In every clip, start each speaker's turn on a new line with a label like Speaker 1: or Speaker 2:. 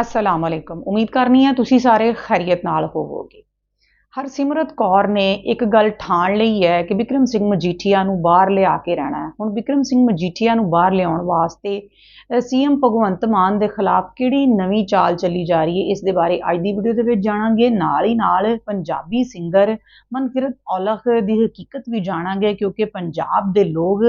Speaker 1: ਅਸਲਾਮ ਅਲੈਕਮ ਉਮੀਦ ਕਰਨੀ ਹੈ ਤੁਸੀਂ ਸਾਰੇ ਖੈਰੀਅਤ ਨਾਲ ਹੋਵੋਗੇ। ਹਰਸਿਮਰਤ ਕੌਰ ਨੇ ਇੱਕ ਗੱਲ ਠਾਣ ਲਈ ਹੈ ਕਿ ਵਿਕਰਮ ਸਿੰਘ ਮਜੀਠੀਆ ਨੂੰ ਬਾਹਰ ਲਿਆ ਕੇ ਰਹਿਣਾ ਹੈ। ਹੁਣ ਵਿਕਰਮ ਸਿੰਘ ਮਜੀਠੀਆ ਨੂੰ ਬਾਹਰ ਲਿਆਉਣ ਵਾਸਤੇ ਸੀਐਮ ਭਗਵੰਤ ਮਾਨ ਦੇ ਖਿਲਾਫ ਕਿਹੜੀ ਨਵੀਂ ਚਾਲ ਚੱਲੀ ਜਾ ਰਹੀ ਹੈ, ਇਸ ਦੇ ਬਾਰੇ ਅੱਜ ਦੀ ਵੀਡੀਓ ਦੇ ਵਿੱਚ ਜਾਣਾਂਗੇ। ਨਾਲ ਹੀ ਨਾਲ ਪੰਜਾਬੀ ਸਿੰਗਰ ਮਨਫਿਰਤ ਔਲਖ ਦੀ ਹਕੀਕਤ ਵੀ ਜਾਣਾਂਗੇ, ਕਿਉਂਕਿ ਪੰਜਾਬ ਦੇ ਲੋਕ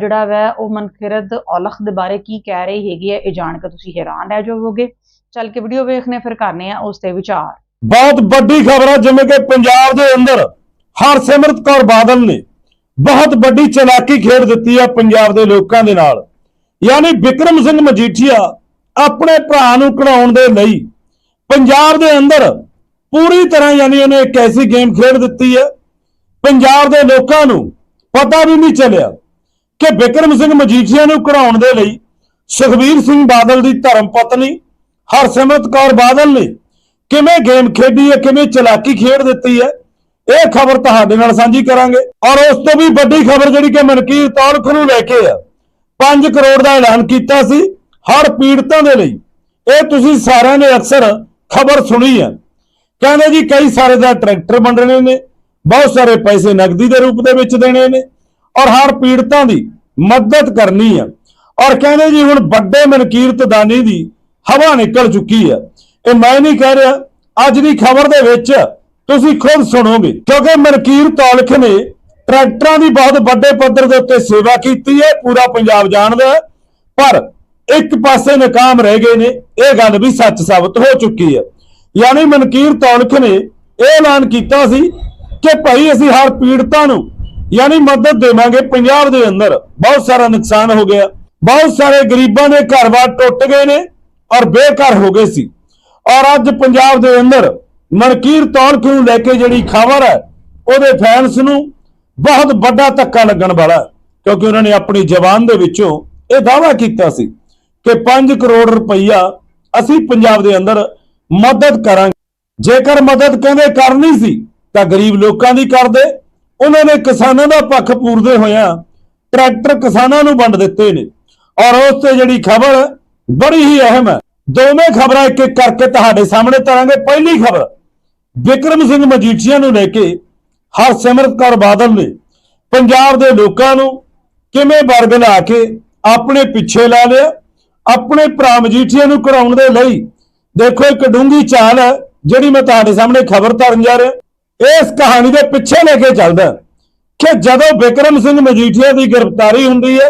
Speaker 1: ਜਿਹੜਾ ਵੈ, ਉਹ ਮਨਫਿਰਤ ਔਲਖ ਦੇ ਬਾਰੇ ਕੀ ਕਹਿ ਰਹੇ ਹੈਗੇ ਆ, ਇਹ ਜਾਣ ਕੇ ਤੁਸੀਂ ਹੈਰਾਨ ਰਹਿ ਜਾਵੋਗੇ। ਚੱਲ ਕੇ ਵੀਡੀਓ ਵੇਖਨੇ ਫਿਰ ਕਰਨੇ ਆ ਉਸ ਤੇ ਵਿਚਾਰ।
Speaker 2: ਬਹੁਤ ਵੱਡੀ ਖਬਰ ਹੈ, ਜਿਵੇਂ ਕਿ ਪੰਜਾਬ ਦੇ ਅੰਦਰ ਹਰਸਿਮਰਤ ਕੌਰ ਬਾਦਲ ਨੇ ਬਹੁਤ ਵੱਡੀ ਚਲਾਕੀ ਖੇਡ ਦਿੱਤੀ ਹੈ ਪੰਜਾਬ ਦੇ ਲੋਕਾਂ ਦੇ ਨਾਲ। ਯਾਨੀ ਵਿਕਰਮ ਸਿੰਘ ਮਜੀਠੀਆ ਆਪਣੇ ਭਰਾ ਨੂੰ ਕਢਾਉਣ ਦੇ ਲਈ ਪੰਜਾਬ ਦੇ ਅੰਦਰ ਪੂਰੀ ਤਰ੍ਹਾਂ ਯਾਨੀ ਉਹਨੇ ਇੱਕ ਐਸੀ ਗੇਮ ਖੇਡ ਦਿੱਤੀ ਹੈ। ਪੰਜਾਬ ਦੇ ਲੋਕਾਂ ਨੂੰ ਪਤਾ ਵੀ ਨਹੀਂ ਚੱਲਿਆ ਕਿ ਵਿਕਰਮ ਸਿੰਘ ਮਜੀਠੀਆ ਨੂੰ ਕਢਾਉਣ ਦੇ ਲਈ ਸੁਖਬੀਰ ਸਿੰਘ ਬਾਦਲ ਦੀ ਧਰਮ ਪਤਨੀ ਹਰਸਿਮਰਤ ਕੌਰ ਬਾਦਲ ਨੇ ਕਿਵੇਂ ਗੇਮ ਖੇਡੀ ਹੈ, ਕਿਵੇਂ ਚਲਾਕੀ ਖੇਡ ਦਿੱਤੀ ਹੈ, ਇਹ ਖਬਰ ਤੁਹਾਡੇ ਨਾਲ ਸਾਂਝੀ ਕਰਾਂਗੇ। ਔਰ ਉਸ ਤੋਂ ਵੀ ਵੱਡੀ ਖਬਰ ਜਿਹੜੀ ਕਿ ਮਨਕੀਰ ਤੌਲਖ ਨੂੰ ਲੈ ਕੇ ਆ 5 ਕਰੋੜ ਦਾ ਐਲਾਨ ਕੀਤਾ ਸੀ ਹਰ ਪੀੜਤਾਂ ਦੇ ਲਈ। ਇਹ ਤੁਸੀਂ ਸਾਰਿਆਂ ਨੇ ਅਕਸਰ ਖਬਰ ਸੁਣੀ ਹੈ। ਕਹਿੰਦੇ ਜੀ ਕਈ ਸਾਰੇ ਦਾ ਟਰੈਕਟਰ ਵੰਡਣੇ ਨੇ, ਬਹੁਤ ਸਾਰੇ ਪੈਸੇ ਨਕਦੀ ਦੇ ਰੂਪ ਦੇ ਵਿੱਚ ਦੇਣੇ ਨੇ, ਔਰ ਹਰ ਪੀੜਤਾਂ ਦੀ ਮਦਦ ਕਰਨੀ ਹੈ। ਔਰ ਕਹਿੰਦੇ ਜੀ ਹੁਣ ਵੱਡੇ ਮਨਕੀਰਤ ਦਾਨੀ ਦੀ ਹਵਾ ਨਿਕਲ ਚੁੱਕੀ ਹੈ। ਇਹ ਮੈਂ ਨਹੀਂ ਕਹਿ ਰਿਹਾ, ਅੱਜ ਦੀ ਖਬਰ ਦੇ ਵਿੱਚ ਤੁਸੀਂ ਖੁਦ ਸੁਣੋਗੇ। ਕਿਉਂਕਿ ਮਨਕੀਰ ਤੌਲਖ ਨੇ ਟਰੈਕਟਰਾਂ ਦੀ ਬਹੁਤ ਵੱਡੇ ਪੱਧਰ ਦੇ ਉੱਤੇ ਸੇਵਾ ਕੀਤੀ ਹੈ, ਪੂਰਾ ਪੰਜਾਬ ਜਾਣਦਾ ਪਰ ਇੱਕ ਪਾਸੇ ਨਾਕਾਮ ਰਹਿ ਗਏ ਨੇ, ਇਹ ਗੱਲ ਵੀ ਸੱਚ ਸਾਬਤ ਹੋ ਚੁੱਕੀ ਹੈ। ਯਾਨੀ ਮਨਕੀਰ ਤੌਲਖ ਨੇ ਇਹ ਐਲਾਨ ਕੀਤਾ ਸੀ ਕਿ ਭਾਈ ਅਸੀਂ ਹਰ ਪੀੜਤਾਂ ਨੂੰ ਯਾਨੀ ਮਦਦ ਦੇਵਾਂਗੇ ਪੰਜਾਬ ਦੇ ਅੰਦਰ। ਬਹੁਤ ਸਾਰਾ ਨੁਕਸਾਨ ਹੋ ਗਿਆ। ਬਹੁਤ ਸਾਰੇ ਗਰੀਬਾਂ ਦੇ ਘਰ-ਬਾਰ ਟੁੱਟ ਗਏ ਨੇ ਔਰ ਬੇਘਰ ਹੋ ਗਏ ਸੀ। ਔਰ ਅੱਜ ਪੰਜਾਬ ਦੇ ਅੰਦਰ ਮਨਕੀਰ ਤੌਲਖ ਨੂੰ ਲੈ ਕੇ ਜਿਹੜੀ ਖਬਰ ਹੈ ਉਹਦੇ ਫੈਨਸ ਨੂੰ ਬਹੁਤ ਵੱਡਾ ਧੱਕਾ ਲੱਗਣ ਵਾਲਾ ਹੈ, ਕਿਉਂਕਿ ਉਹਨਾਂ ਨੇ ਆਪਣੀ ਜ਼ਬਾਨ ਦੇ ਵਿੱਚੋਂ ਇਹ ਦਾਅਵਾ ਕੀਤਾ ਸੀ ਕਿ 5 ਕਰੋੜ ਰੁਪਈਆ ਅਸੀਂ ਪੰਜਾਬ ਦੇ ਅੰਦਰ ਮਦਦ ਕਰਾਂਗੇ। ਜੇਕਰ ਮਦਦ ਕਹਿੰਦੇ ਕਰਨੀ ਸੀ ਤਾਂ ਗਰੀਬ ਲੋਕਾਂ ਦੀ ਕਰਦੇ ਉਹਨਾਂ ਨੇ ਕਿਸਾਨਾਂ ਦਾ ਪੱਖ ਪੂਰਦੇ ਹੋਇਆਂ ਟਰੈਕਟਰ ਕਿਸਾਨਾਂ ਨੂੰ ਵੰਡ ਦਿੱਤੇ ਨੇ। ਔਰ ਉਸ ਤੇ ਜਿਹੜੀ ਖਬਰ ਬੜੀ ਹੀ ਅਹਿਮ ਹੈ। ਦੋਵੇਂ ਖਬਰਾਂ ਇੱਕ ਇੱਕ ਕਰਕੇ ਤੁਹਾਡੇ ਸਾਹਮਣੇ ਤਰਾਂਗੇ। ਪਹਿਲੀ ਖਬਰ, ਵਿਕਰਮ ਸਿੰਘ ਮਜੀਠੀਆ ਨੂੰ ਲੈ ਕੇ ਹਰਸਿਮਰਤ ਕੌਰ ਬਾਦਲ ਨੇ ਪੰਜਾਬ ਦੇ ਲੋਕਾਂ ਨੂੰ ਕਿਵੇਂ ਵਰਗ ਲਾ ਕੇ ਆਪਣੇ ਪਿੱਛੇ ਲਾ ਲਿਆ? ਆਪਣੇ ਭਰਾ ਮਜੀਠੀਆ ਨੂੰ ਕਰਾਉਣ ਦੇ ਲਈ ਦੇਖੋ ਇੱਕ ਡੂੰਗੀ ਚਾਲ ਹੈ, ਜਿਹੜੀ ਮੈਂ ਤੁਹਾਡੇ ਸਾਹਮਣੇ ਖਬਰ ਧਰਨ ਜਾ ਰਿਹਾ। ਇਸ ਕਹਾਣੀ ਦੇ ਪਿੱਛੇ ਲੈ ਕੇ ਚੱਲਦਾ ਕਿ ਜਦੋਂ ਵਿਕਰਮ ਸਿੰਘ ਮਜੀਠੀਆ ਦੀ ਗ੍ਰਿਫਤਾਰੀ ਹੁੰਦੀ ਹੈ,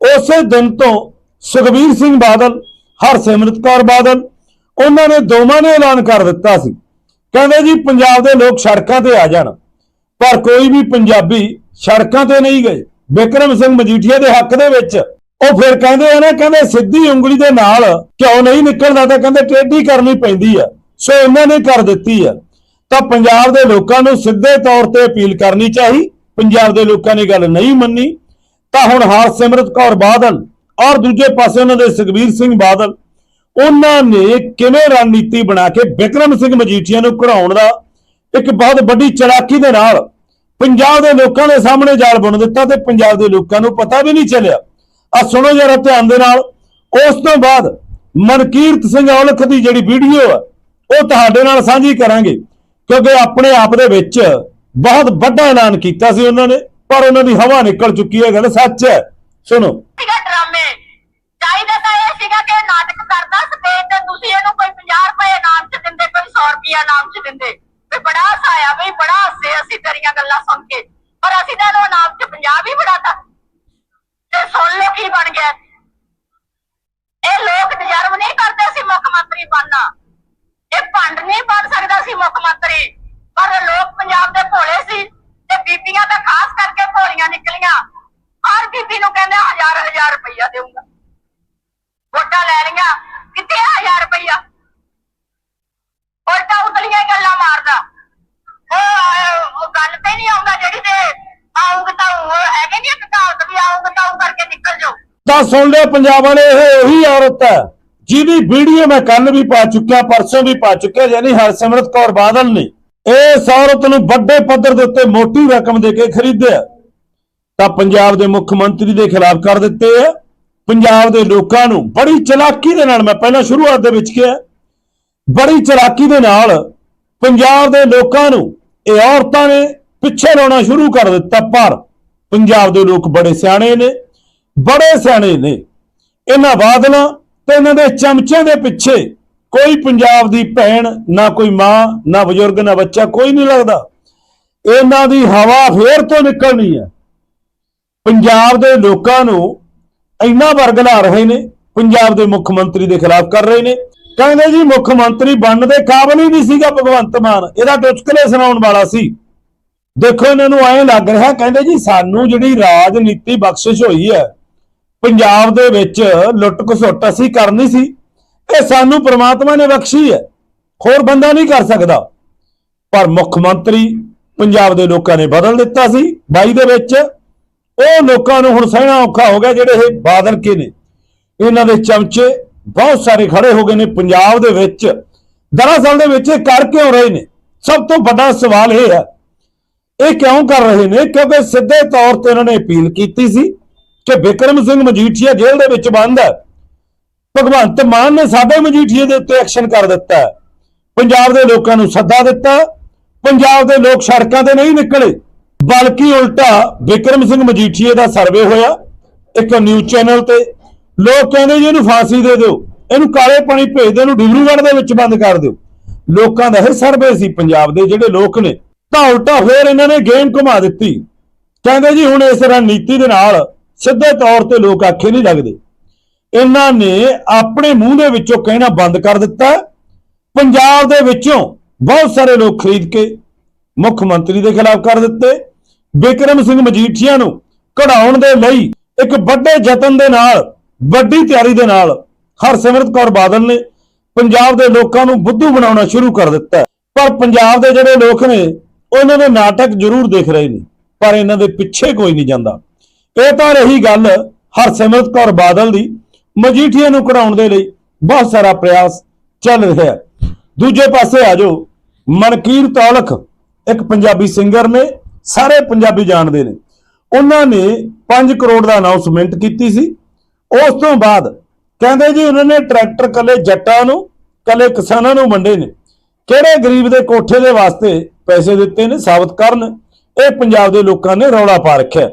Speaker 2: ਉਸੇ ਦਿਨ ਤੋਂ ਸੁਖਬੀਰ ਸਿੰਘ ਬਾਦਲ ਹਰਸਿਮਰਤ ਕੌਰ ਬਾਦਲ, ਉਹਨਾਂ ਨੇ ਦੋਵਾਂ ਨੇ ਐਲਾਨ ਕਰ ਦਿੱਤਾ ਸੀ। ਕਹਿੰਦੇ ਜੀ, ਪੰਜਾਬ ਦੇ ਲੋਕ ਸੜਕਾਂ ਤੇ ਆ ਜਾਣ, ਪਰ ਕੋਈ ਵੀ ਪੰਜਾਬੀ ਸੜਕਾਂ ਤੇ ਨਹੀਂ ਗਏ। ਬਿਕਰਮ ਸਿੰਘ ਮਜੀਠੀਆ ਦੇ ਹੱਕ ਦੇ ਵਿੱਚ ਉਹ ਫਿਰ ਕਹਿੰਦੇ ਆ ਨਾ, ਕਹਿੰਦੇ ਸਿੱਧੀ ਉਂਗਲੀ ਦੇ ਨਾਲ ਕਿਉਂ ਨਹੀਂ ਨਿਕਲਦਾ ਤਾਂ ਕਹਿੰਦੇ ਟੇਢੀ ਕਰਨੀ ਪੈਂਦੀ ਆ। ਸੋ ਇਹਨਾਂ ਨੇ ਕਰ ਦਿੱਤੀ ਆ। ਤਾਂ ਪੰਜਾਬ ਦੇ ਲੋਕਾਂ ਨੂੰ ਸਿੱਧੇ ਤੌਰ ਤੇ ਅਪੀਲ ਕਰਨੀ ਚਾਹੀ। ਪੰਜਾਬ ਦੇ ਲੋਕਾਂ ਨੇ ਗੱਲ ਨਹੀਂ ਮੰਨੀ। ਤਾਂ ਹੁਣ ਹਰਸਿਮਰਤ ਕੌਰ ਬਾਦਲ ਔਰ ਦੂਜੇ ਪਾਸੇ ਉਹਨਾਂ ਦੇ ਸੁਖਬੀਰ ਸਿੰਘ ਬਾਦਲ, ਉਹਨਾਂ ਨੇ ਕਿਵੇਂ ਰਣਨੀਤੀ ਬਣਾ ਕੇ ਵਿਕਰਮ ਸਿੰਘ ਮਜੀਠੀਆ ਨੂੰ ਘੜਾਉਣ ਦਾ ਇੱਕ ਬਹੁਤ ਵੱਡੀ ਚਲਾਕੀ ਦੇ ਨਾਲ ਪੰਜਾਬ ਦੇ ਲੋਕਾਂ ਦੇ ਸਾਹਮਣੇ ਜਾਲ ਬੁਣ ਦਿੱਤਾ ਤੇ ਪੰਜਾਬ ਦੇ ਲੋਕਾਂ ਨੂੰ ਪਤਾ ਵੀ ਨਹੀਂ ਚੱਲਿਆ। ਆ ਸੁਣੋ ਜਰਾ ਧਿਆਨ ਦੇ ਨਾਲ, ਉਸ ਤੋਂ ਬਾਅਦ ਮਨਕੀਰਤ ਸਿੰਘ ਔਲਖ ਦੀ ਜਿਹੜੀ ਵੀਡੀਓ ਹੈ ਉਹ ਤੁਹਾਡੇ ਨਾਲ ਸਾਂਝੀ ਕਰਾਂਗੇ, ਕਿਉਂਕਿ ਆਪਣੇ ਆਪ ਦੇ ਵਿੱਚ ਬਹੁਤ ਵੱਡਾ ਐਲਾਨ ਕੀਤਾ ਸੀ ਉਹਨਾਂ ਨੇ, ਪਰ ਉਹਨਾਂ ਦੀ ਹਵਾ ਨਿਕਲ ਚੁੱਕੀ ਹੈ ਗੱਲ ਸੱਚ ਹੈ। ਸੁਣੋ
Speaker 3: ਸੀਗਾ ਡਰਾਮੇ ਚਾਹੀਦਾ ਤਾਂ ਇਹ ਸੀਗਾ ਕਿ ਨਾਟਕ ਕਰਦਾ ਸਪੇਨ ਤੇ ਤੁਸੀਂ ਇਹਨੂੰ ਕੋਈ 50 ਰੁਪਏ ਇਨਾਮ ਚ ਦਿੰਦੇ, ਕੋਈ 100 ਰੁਪਏ ਇਨਾਮ ਚ ਦਿੰਦੇ। ਵੀ ਬੜਾ ਹਸਾਇਆ ਬਈ ਬੜਾ ਹੱਸੇ ਅਸੀਂ ਤੇਰੀਆਂ ਗੱਲਾਂ ਸੁਣ ਕੇ। ਪਰ ਅਸੀਂ ਤਾਂ ਇਹਨੂੰ ਇਨਾਮ ਚ 50 ਹੀ ਫੜਾਤਾ ਤੇ ਸੁਣ ਲਓ ਕੀ ਬਣ ਗਿਆ। ਇਹ ਲੋਕ ਡਿਜ਼ਰਵ ਨਹੀਂ ਕਰਦੇ ਸੀ ਮੁੱਖ ਮੰਤਰੀ ਬਣਨਾ। ਇਹ ਭੰਡ ਨਹੀਂ ਬਣ ਸਕਦਾ ਸੀ ਮੁੱਖ ਮੰਤਰੀ। ਪਰ ਲੋਕ ਪੰਜਾਬ ਦੇ ਭੋਲੇ ਸੀ ਤੇ ਬੀਬੀਆਂ ਤਾਂ ਖਾਸ ਕਰਕੇ ਭੋਲੀਆਂ ਨਿਕਲੀਆਂ। ਹਰ ਬੀਬੀ ਨੂੰ ਕਹਿੰਦੇ ਹਜ਼ਾਰ ਹਜ਼ਾਰ ਰੁਪਈਆ ਦੇਊਂਗਾ। ਵੋਟਾਂ ਲੈ ਕਿੱਥੇ ਆ ਹਜ਼ਾਰ ਰੁਪਈਆ? ਉਲਟਾ ਉਤਲੀਆਂ ਗੱਲਾਂ ਮਾਰਦਾ। ਉਹ ਗੱਲ ਤੇ ਨਹੀਂ ਆਉਂਦਾ ਜਿਹੜੀ ਤੇ ਆਉਂਗ ਤਾਂ ਹੈਗੇ ਨਹੀਂ ਕਹਾਵਤ ਵੀ ਆਉਂਗ ਤਾਂ ਕਰਕੇ ਨਿਕਲ ਜਾਓ।
Speaker 2: ਤਾਂ ਸੁਣ ਲਿਆ ਪੰਜਾਬ ਵਾਲੇ ਇਹ ਉਹੀ ਔਰਤ ਹੈ, ਜਿਹਦੀ ਵੀਡੀਓ ਮੈਂ ਕੱਲ ਵੀ ਪਾ ਚੁੱਕਿਆ, ਪਰਸੋਂ ਵੀ ਪਾ ਚੁੱਕਿਆ, ਯਾਨੀ ਹਰਸਿਮਰਤ ਕੌਰ ਬਾਦਲ ਨੇ। ਇਸ ਔਰਤ ਨੂੰ ਵੱਡੇ ਪੱਧਰ ਦੇ ਉੱਤੇ ਮੋਟੀ ਰਕਮ ਦੇ ਕੇ ਖਰੀਦਿਆ। ਤਾਂ ਪੰਜਾਬ ਦੇ ਮੁੱਖ ਮੰਤਰੀ ਦੇ ਖਿਲਾਫ ਕਰ ਦਿੱਤੇ ਆ। ਪੰਜਾਬ ਦੇ ਲੋਕਾਂ ਨੂੰ ਬੜੀ ਚਲਾਕੀ ਦੇ ਨਾਲ, ਮੈਂ ਪਹਿਲਾਂ ਸ਼ੁਰੂਆਤ ਦੇ ਵਿੱਚ ਕਿਹਾ, ਬੜੀ ਚਲਾਕੀ ਦੇ ਨਾਲ ਪੰਜਾਬ ਦੇ ਲੋਕਾਂ ਨੂੰ ਇਹ ਔਰਤਾਂ ਨੇ ਪਿੱਛੇ ਲਾਉਣਾ ਸ਼ੁਰੂ ਕਰ ਦਿੱਤਾ ਪਰ ਪੰਜਾਬ ਦੇ ਲੋਕ ਬੜੇ ਸਿਆਣੇ ਨੇ, ਬੜੇ ਸਿਆਣੇ ਨੇ। ਇਹਨਾਂ ਬਾਦਲਾਂ ਤੇ ਇਹਨਾਂ ਦੇ ਚਮਚੇ ਦੇ ਪਿੱਛੇ ਕੋਈ ਪੰਜਾਬ ਦੀ ਭੈਣ, ਨਾ ਕੋਈ ਮਾਂ, ਨਾ ਬਜ਼ੁਰਗ, ਨਾ ਬੱਚਾ, ਕੋਈ ਨਹੀਂ ਲੱਗਦਾ। ਇਹਨਾਂ ਦੀ ਹਵਾ ਫੇਰ ਤੋਂ ਨਿਕਲਣੀ ਹੈ। ਪੰਜਾਬ ਦੇ ਲੋਕਾਂ ਨੂੰ ਇੰਨਾ ਵਰਗਲਾ ਰਹੇ ਨੇ, ਪੰਜਾਬ ਦੇ ਮੁੱਖ ਮੰਤਰੀ ਦੇ ਖਿਲਾਫ ਕਰ ਰਹੇ ਨੇ। ਕਹਿੰਦੇ ਜੀ, ਮੁੱਖ ਮੰਤਰੀ ਬਣਨ ਦੇ ਕਾਬਿਲ ਹੀ ਨਹੀਂ ਸੀਗਾ ਭਗਵੰਤ ਮਾਨ। ਇਹਦਾ ਟੁਚਕਲੇ ਸੁਣਾਉਣ ਵਾਲਾ ਸੀ। ਦੇਖੋ, ਇਹਨਾਂ ਨੂੰ ਐਂ ਲੱਗ ਰਿਹਾ, ਕਹਿੰਦੇ ਜੀ, ਸਾਨੂੰ ਜਿਹੜੀ ਰਾਜਨੀਤੀ ਬਖਸ਼ਿਸ਼ ਹੋਈ ਹੈ, ਪੰਜਾਬ ਦੇ ਵਿੱਚ ਲੁੱਟ ਖਸੁੱਟ ਅਸੀਂ ਕਰਨੀ ਸੀ। ਇਹ ਸਾਨੂੰ ਪ੍ਰਮਾਤਮਾ ਨੇ ਬਖਸ਼ੀ ਹੈ। ਹੋਰ ਬੰਦਾ ਨਹੀਂ ਕਰ ਸਕਦਾ। ਪਰ ਮੁੱਖ ਮੰਤਰੀ ਪੰਜਾਬ ਦੇ ਲੋਕਾਂ ਨੇ ਬਦਲ ਦਿੱਤਾ ਸੀ। 22 ਦੇ ਵਿੱਚ ਉਹ ਲੋਕਾਂ ਨੂੰ ਹੁਣ ਸਹਿਣਾ ਔਖਾ ਹੋ ਗਿਆ ਜਿਹੜੇ ਇਹ ਬਾਦਲ ਕੇ ਨੇ। ਇਹਨਾਂ ਦੇ ਚਮਚੇ ਬਹੁਤ ਸਾਰੇ ਖੜੇ ਹੋ ਗਏ ਨੇ ਪੰਜਾਬ ਦੇ ਵਿੱਚ। ਦਰਅਸਲ ਦੇ ਵਿੱਚ ਇਹ ਕਰ ਕਿਉਂ ਰਹੇ ਨੇ? ਸਭ ਤੋਂ ਵੱਡਾ ਸਵਾਲ ਇਹ ਹੈ, ਇਹ ਕਿਉਂ ਕਰ ਰਹੇ ਨੇ? ਕਿਉਂਕਿ ਸਿੱਧੇ ਤੌਰ ਤੇ ਇਹਨਾਂ ਨੇ ਅਪੀਲ ਕੀਤੀ ਸੀ ਕਿ ਵਿਕਰਮ ਸਿੰਘ ਮਜੀਠੀਆ ਜੇਲ੍ਹ ਦੇ ਵਿੱਚ ਬੰਦ ਹੈ। ਭਗਵੰਤ ਮਾਨ ਨੇ ਸਾਡੇ ਮਜੀਠੀਏ ਦੇ ਉੱਤੇ ਐਕਸ਼ਨ ਕਰ ਦਿੱਤਾ ਪੰਜਾਬ ਦੇ ਲੋਕਾਂ ਨੂੰ ਸੱਦਾ ਦਿੱਤਾ। ਪੰਜਾਬ ਦੇ ਲੋਕ ਸੜਕਾਂ ਤੇ ਨਹੀਂ ਨਿਕਲੇ। ਬਲਕਿ ਉਲਟਾ ਵਿਕਰਮ ਸਿੰਘ ਮਜੀਠੀਏ ਦਾ ਸਰਵੇ ਹੋਇਆ, ਇੱਕ ਨਿਊਜ਼ ਚੈਨਲ ਤੇ। ਲੋਕ ਕਹਿੰਦੇ ਜੀ ਇਹਨੂੰ ਫਾਂਸੀ ਦੇ ਦਿਓ, ਇਹਨੂੰ ਕਾਲੇ ਪਾਣੀ ਭੇਜ ਦਿਓ, ਇਹਨੂੰ ਡਿਬਰੂਗੜ੍ਹ ਦੇ ਵਿੱਚ ਬੰਦ ਕਰ ਦਿਓ। ਲੋਕਾਂ ਦਾ ਇਹ ਸਰਵੇ ਸੀ ਪੰਜਾਬ ਦੇ ਜਿਹੜੇ ਲੋਕ ਨੇ। ਤਾਂ ਉਲਟਾ ਫੇਰ ਇਹਨਾਂ ਨੇ ਗੇਮ ਘੁਮਾ ਦਿੱਤੀ। ਕਹਿੰਦੇ ਜੀ ਹੁਣ ਇਸ ਰਣਨੀਤੀ ਦੇ ਨਾਲ ਸਿੱਧੇ ਤੌਰ ਤੇ ਲੋਕ ਆਖੇ ਨਹੀਂ ਲੱਗਦੇ। ਇਹਨਾਂ ਨੇ ਆਪਣੇ ਮੂੰਹ ਦੇ ਵਿੱਚੋਂ ਕਹਿਣਾ ਬੰਦ ਕਰ ਦਿੱਤਾ। ਪੰਜਾਬ ਦੇ ਵਿੱਚੋਂ ਬਹੁਤ ਸਾਰੇ ਲੋਕ ਖਰੀਦ ਕੇ ਮੁੱਖ ਮੰਤਰੀ ਦੇ ਖਿਲਾਫ ਕਰ ਦਿੱਤੇ। ਬਿਕਰਮ ਸਿੰਘ ਮਜੀਠੀਆ ਨੂੰ ਕਢਾਉਣ ਦੇ ਲਈ ਇੱਕ ਵੱਡੇ ਯਤਨ ਦੇ ਨਾਲ, ਵੱਡੀ ਤਿਆਰੀ ਦੇ ਨਾਲ ਹਰਸਿਮਰਤ ਕੌਰ ਬਾਦਲ ਨੇ ਪੰਜਾਬ ਦੇ ਲੋਕਾਂ ਨੂੰ ਬੁੱਧੂ ਬਣਾਉਣਾ ਸ਼ੁਰੂ ਕਰ ਦਿੱਤਾ ਪਰ ਪੰਜਾਬ ਦੇ ਜਿਹੜੇ ਲੋਕ ਨੇ, ਉਹਨਾਂ ਦੇ ਨਾਟਕ ਜ਼ਰੂਰ ਦੇਖ ਰਹੇ ਨੇ, ਪਰ ਇਹਨਾਂ ਦੇ ਪਿੱਛੇ ਕੋਈ ਨਹੀਂ ਜਾਂਦਾ। ਇਹ ਤਾਂ ਰਹੀ ਗੱਲ ਹਰਸਿਮਰਤ ਕੌਰ ਬਾਦਲ ਦੀ, ਮਜੀਠੀਆ ਨੂੰ ਕਢਾਉਣ ਦੇ ਲਈ ਬਹੁਤ ਸਾਰਾ ਪ੍ਰਯਾਸ ਚੱਲ ਰਿਹਾ ਹੈ। ਦੂਜੇ ਪਾਸੇ ਆ ਜਾਓ, ਮਨਕੀਰ ਤੌਲਖ, ਇੱਕ ਪੰਜਾਬੀ ਸਿੰਗਰ ਨੇ ਸਾਰੇ ਪੰਜਾਬੀ ਜਾਣਦੇ ਨੇ। ਉਹਨਾਂ ਨੇ 5 ਕਰੋੜ ਦਾ ਅਨਾਉਂਸਮੈਂਟ ਕੀਤੀ ਸੀ। ਉਸ ਤੋਂ ਬਾਅਦ ਕਹਿੰਦੇ ਜੀ ਉਹਨਾਂ ਨੇ ਟਰੈਕਟਰ ਕੱਲੇ ਜੱਟਾਂ ਨੂੰ, ਕੱਲੇ ਕਿਸਾਨਾਂ ਨੂੰ ਵੰਡੇ ਨੇ। ਕਿਹੜੇ ਗਰੀਬ ਦੇ ਕੋਠੇ ਦੇ ਵਾਸਤੇ ਪੈਸੇ ਦਿੱਤੇ ਨੇ, ਸਾਬਤ ਕਰਨ? ਇਹ ਪੰਜਾਬ ਦੇ ਲੋਕਾਂ ਨੇ ਰੌਲਾ ਪਾ ਰੱਖਿਆ।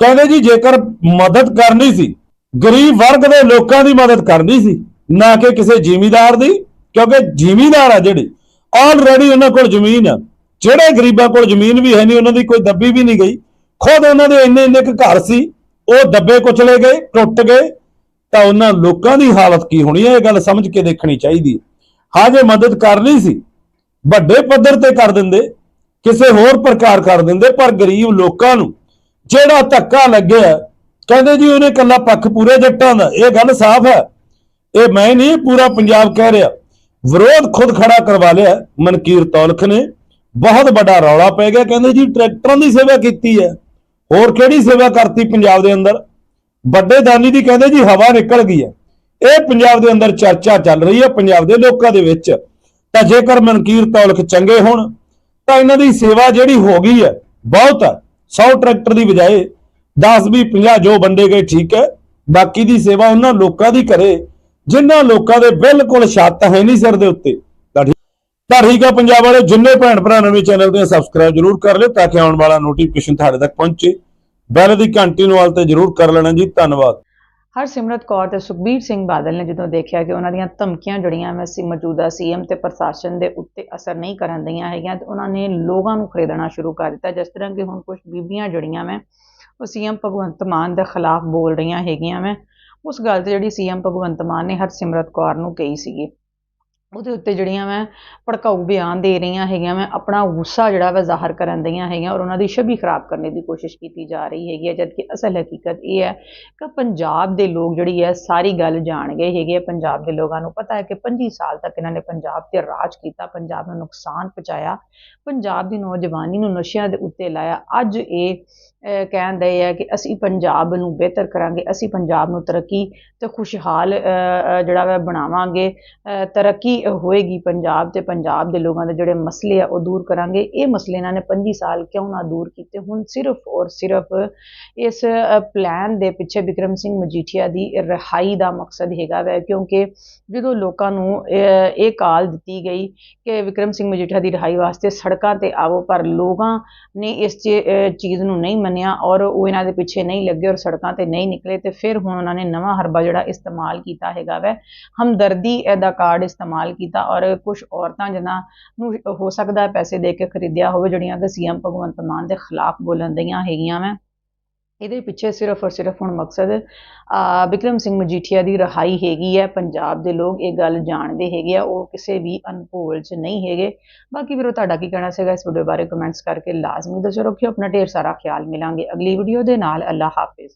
Speaker 2: ਕਹਿੰਦੇ ਜੀ ਜੇਕਰ ਮਦਦ ਕਰਨੀ ਸੀ, ਗਰੀਬ ਵਰਗ ਦੇ ਲੋਕਾਂ ਦੀ ਮਦਦ ਕਰਨੀ ਸੀ, ਨਾ ਕਿ ਕਿਸੇ ਜ਼ਿਮੀਦਾਰ ਦੀ, ਕਿਉਂਕਿ ਜ਼ਿਮੀਦਾਰ ਆ ਜਿਹੜੇ ਆਲਰੇਡੀ ਉਹਨਾਂ ਕੋਲ ਜ਼ਮੀਨ ਆ। ਜਿਹੜੇ ਗਰੀਬਾਂ ਕੋਲ ਜ਼ਮੀਨ ਵੀ ਹੈ ਨਹੀਂ, ਉਹਨਾਂ ਦੀ ਕੋਈ ਦੱਬੀ ਵੀ ਨਹੀਂ ਗਈ। ਖੁਦ ਉਹਨਾਂ ਦੇ ਇੰਨੇ ਇੰਨੇ ਕੁ ਘਰ ਸੀ, ਉਹ ਦੱਬੇ ਕੁਚਲੇ ਗਏ, ਟੁੱਟ ਗਏ। ਤਾਂ ਉਹਨਾਂ ਲੋਕਾਂ ਦੀ ਹਾਲਤ ਕੀ ਹੋਣੀ ਹੈ, ਇਹ ਗੱਲ ਸਮਝ ਕੇ ਦੇਖਣੀ ਚਾਹੀਦੀ ਹੈ। ਹਾਂ ਜੇ ਮਦਦ ਕਰਨੀ ਸੀ। ਵੱਡੇ ਪੱਧਰ ਤੇ ਕਰ ਦਿੰਦੇ, ਕਿਸੇ ਹੋਰ ਪ੍ਰਕਾਰ ਕਰ ਦਿੰਦੇ, ਪਰ ਗਰੀਬ ਲੋਕਾਂ ਨੂੰ ਜਿਹੜਾ ਧੱਕਾ ਲੱਗਿਆ, ਕਹਿੰਦੇ ਜੀ ਉਹਨੇ ਕੱਲਾ ਪੱਖ ਪੂਰੇ ਜੱਟਾਂ ਦਾ। ਇਹ ਗੱਲ ਸਾਫ਼ ਹੈ। ਇਹ ਮੈਂ ਨਹੀਂ, ਪੂਰਾ ਪੰਜਾਬ ਕਹਿ ਰਿਹਾ। ਵਿਰੋਧ ਖੁਦ ਖੜਾ ਕਰਵਾ ਲਿਆ। ਮਨਕੀਰ ਤੌਲਖ ਨੇ ਬਹੁਤ ਵੱਡਾ ਰੌਲਾ ਪੈ ਗਿਆ। ਕਹਿੰਦੇ ਜੀ, ਟਰੈਕਟਰਾਂ ਦੀ ਸੇਵਾ ਕੀਤੀ ਹੈ। ਹੋਰ ਕਿਹੜੀ ਸੇਵਾ ਕਰਤੀ ਪੰਜਾਬ ਦੇ ਅੰਦਰ? ਵੱਡੇ ਦਾਨੀ ਦੀ ਕਹਿੰਦੇ ਜੀ, ਹਵਾ ਨਿਕਲ ਗਈ ਹੈ। ਇਹ ਪੰਜਾਬ ਦੇ ਅੰਦਰ ਚਰਚਾ ਚੱਲ ਰਹੀ ਹੈ ਪੰਜਾਬ ਦੇ ਲੋਕਾਂ ਦੇ ਵਿੱਚ। ਤਾਂ ਜੇਕਰ ਮਨਕੀਰ ਤੌਲਖ ਚੰਗੇ ਹੋਣ, ਤਾਂ ਇਹਨਾਂ ਦੀ ਸੇਵਾ ਜਿਹੜੀ ਹੋ ਗਈ ਹੈ, ਬਹੁਤ ਹੈ। 100 ਟਰੈਕਟਰ ਦੀ ਬਜਾਏ 10 20 50 ਜੋ ਵੰਡੇ ਗਏ, ਠੀਕ ਹੈ। ਬਾਕੀ ਦੀ ਸੇਵਾ ਉਹਨਾਂ ਲੋਕਾਂ ਦੀ ਕਰੇ, ਜਿਨ੍ਹਾਂ ਲੋਕਾਂ ਦੇ ਬਿਲਕੁਲ ਛੱਤ ਹੈ ਨਹੀਂ ਸਿਰ ਦੇ ਉੱਤੇ। ਤਾਂ ਠੀਕ- ਆ ਪੰਜਾਬ ਵਾਲੇ, ਜਿੰਨੇ ਭੈਣ ਭਰਾ ਨਵੇਂ ਚੈਨਲ ਤੇ ਸਬਸਕ੍ਰਾਈਬ ਜਰੂਰ ਕਰ ਲਿਓ ਤਾਂ ਕਿ ਆਉਣ ਵਾਲਾ ਨੋਟੀਫਿਕੇਸ਼ਨ ਤੁਹਾਡੇ ਤੱਕ ਪਹੁੰਚੇ। ਬੈਲ ਦੀ ਘੰਟੀ ਨੂੰ ਵਾਲ ਤੇ ਜਰੂਰ ਕਰ ਲੈਣਾ ਜੀ। ਧੰਨਵਾਦ।
Speaker 1: ਹਰਸਿਮਰਤ ਕੌਰ ਤੇ ਸੁਖਬੀਰ ਸਿੰਘ ਬਾਦਲ ਨੇ ਜਦੋਂ ਦੇਖਿਆ ਕਿ ਉਹਨਾਂ ਦੀਆਂ ਧਮਕੀਆਂ ਜੜੀਆਂ ਮੈਂ ਸੀ ਮੌਜੂਦਾ ਸੀਐਮ ਤੇ ਪ੍ਰਸ਼ਾਸਨ ਦੇ ਉੱਤੇ ਅਸਰ ਨਹੀਂ ਕਰਨ ਦਈਆਂ ਹੈਗੀਆਂ, ਤੇ ਉਹਨਾਂ ਨੇ ਲੋਕਾਂ ਨੂੰ ਖਰੀਦਣਾ ਸ਼ੁਰੂ ਕਰ ਦਿੱਤਾ। ਜਿਸ ਤਰ੍ਹਾਂ ਕਿ ਹੁਣ ਕੁਝ ਬੀਬੀਆਂ ਜੜੀਆਂ ਮੈਂ ਉਹ ਸੀਐਮ ਭਗਵੰਤ ਮਾਨ ਦੇ ਖਿਲਾਫ ਬੋਲ ਰਹੀਆਂ ਹੈਗੀਆਂ ਮੈਂ ਉਸ ਗੱਲ ਤੇ ਜਿਹੜੀ ਸੀਐਮ ਭਗਵੰਤ ਮਾਨ ਨੇ ਹਰਸਿਮਰਤ ਕੌਰ ਨੂੰ ਕਹੀ ਸੀਗੀ ਉਹਦੇ ਉੱਤੇ ਜਿਹੜੀਆਂ ਮੈਂ ਭੜਕਾਊ ਬਿਆਨ ਦੇ ਰਹੀਆਂ ਹੈਗੀਆਂ ਮੈਂ ਆਪਣਾ ਗੁੱਸਾ ਜਿਹੜਾ ਵਾ ਜ਼ਾਹਰ ਕਰਨ ਦਈਆਂ ਹੈਗੀਆਂ ਔਰ ਉਹਨਾਂ ਦੀ ਛਵੀ ਖਰਾਬ ਕਰਨ ਦੀ ਕੋਸ਼ਿਸ਼ ਕੀਤੀ ਜਾ ਰਹੀ ਹੈਗੀ ਹੈ ਜਦਕਿ ਅਸਲ ਹਕੀਕਤ ਇਹ ਹੈ ਕਿ ਪੰਜਾਬ ਦੇ ਲੋਕ ਜਿਹੜੀ ਹੈ ਸਾਰੀ ਗੱਲ ਜਾਣ ਗਏ ਹੈਗੇ ਆ। ਪੰਜਾਬ ਦੇ ਲੋਕਾਂ ਨੂੰ ਪਤਾ ਹੈ ਕਿ 25 ਸਾਲ ਤੱਕ ਇਹਨਾਂ ਨੇ ਪੰਜਾਬ ਤੇ ਰਾਜ ਕੀਤਾ ਪੰਜਾਬ ਨੂੰ ਨੁਕਸਾਨ ਪਹੁੰਚਾਇਆ ਪੰਜਾਬ ਦੀ ਨੌਜਵਾਨੀ ਨੂੰ ਨਸ਼ਿਆਂ ਦੇ ਉੱਤੇ ਲਾਇਆ ਅੱਜ ਇਹ ਅਹ, ਕਹਿੰਦੇ ਆ ਕਿ ਅਸੀਂ ਪੰਜਾਬ ਨੂੰ ਬਿਹਤਰ ਕਰਾਂਗੇ ਅਸੀਂ ਪੰਜਾਬ ਨੂੰ ਤਰੱਕੀ ਤੇ ਖੁਸ਼ਹਾਲ ਜਿਹੜਾ ਵਾ ਬਣਾਵਾਂਗੇ ਤਰੱਕੀ ਹੋਏਗੀ ਪੰਜਾਬ ਤੇ ਪੰਜਾਬ ਦੇ ਲੋਕਾਂ ਦੇ ਜਿਹੜੇ ਮਸਲੇ ਆ ਉਹ ਦੂਰ ਕਰਾਂਗੇ। ਇਹ ਮਸਲੇ ਇਹਨਾਂ ਨੇ 25 ਸਾਲ ਕਿਉਂ ਨਾ ਦੂਰ ਕੀਤੇ? ਹੁਣ ਸਿਰਫ ਔਰ ਸਿਰਫ ਇਸ ਪਲਾਨ ਦੇ ਪਿੱਛੇ ਵਿਕਰਮ ਸਿੰਘ ਮਜੀਠੀਆ ਦੀ ਰਿਹਾਈ ਦਾ ਮਕਸਦ ਹੈਗਾ ਵੈ, ਕਿਉਂਕਿ ਜਦੋਂ ਲੋਕਾਂ ਨੂੰ ਇਹ ਕਾਲ ਦਿੱਤੀ ਗਈ ਕਿ ਵਿਕਰਮ ਸਿੰਘ ਮਜੀਠੀਆ ਦੀ ਰਿਹਾਈ ਵਾਸਤੇ ਸੜਕਾਂ ਤੇ ਆਵੋ, ਪਰ ਲੋਕਾਂ ਨੇ ਇਸ ਚੀਜ਼ ਨੂੰ ਨਹੀਂ ਮੰਨਿਆ ਔਰ ਉਹ ਇਹਨਾਂ ਦੇ ਪਿੱਛੇ ਨਹੀਂ ਲੱਗੇ ਔਰ ਸੜਕਾਂ ਤੇ ਨਹੀਂ ਨਿਕਲੇ ਤੇ ਫਿਰ ਹੁਣ ਉਹਨਾਂ ਨੇ ਨਵਾਂ ਹਰਬਾ ਜਿਹੜਾ ਇਸਤੇਮਾਲ ਕੀਤਾ ਹੈਗਾ ਵੈ। ਹਮਦਰਦੀ ਦਾ ਕਾਰਡ ਇਸਤੇਮਾਲ ਕੀਤਾ ਔਰ ਕੁਝ ਔਰਤਾਂ ਜਿਨ੍ਹਾਂ ਨੂੰ ਹੋ ਸਕਦਾ ਪੈਸੇ ਦੇ ਕੇ ਖਰੀਦਿਆ ਹੋਵੇ, ਜਿਹੜੀਆਂ ਕਿ ਸੀਐਮ ਭਗਵੰਤ ਮਾਨ ਦੇ ਖਿਲਾਫ ਬੋਲਣ ਦੀਆਂ ਹੈਗੀਆਂ ਵੈ। ਇਹਦੇ ਪਿੱਛੇ ਸਿਰਫ ਔਰ ਸਿਰਫ ਹੁਣ ਮਕਸਦ ਆ ਵਿਕਰਮ ਸਿੰਘ ਮਜੀਠੀਆ ਦੀ ਰਿਹਾਈ ਹੈਗੀ ਹੈ, ਪੰਜਾਬ ਦੇ ਲੋਕ ਇਹ ਗੱਲ ਜਾਣਦੇ ਹੈਗੇ ਆ, ਉਹ ਕਿਸੇ ਵੀ ਅਨਭੋਲ 'ਚ ਨਹੀਂ ਹੈਗੇ। ਬਾਕੀ ਵੀਰੋ, ਤੁਹਾਡਾ ਕੀ ਕਹਿਣਾ ਸੀਗਾ? ਇਸ ਵੀਡੀਓ ਬਾਰੇ ਕਮੈਂਟਸ ਕਰਕੇ ਲਾਜ਼ਮੀ ਦੱਸੋ, ਰੱਖਿਓ, ਆਪਣਾ ਢੇਰ ਸਾਰਾ ਖਿਆਲ ਮਿਲਾਂਗੇ ਅਗਲੀ ਵੀਡੀਓ ਦੇ ਨਾਲ ਅੱਲਾ ਹਾਫਿਜ਼।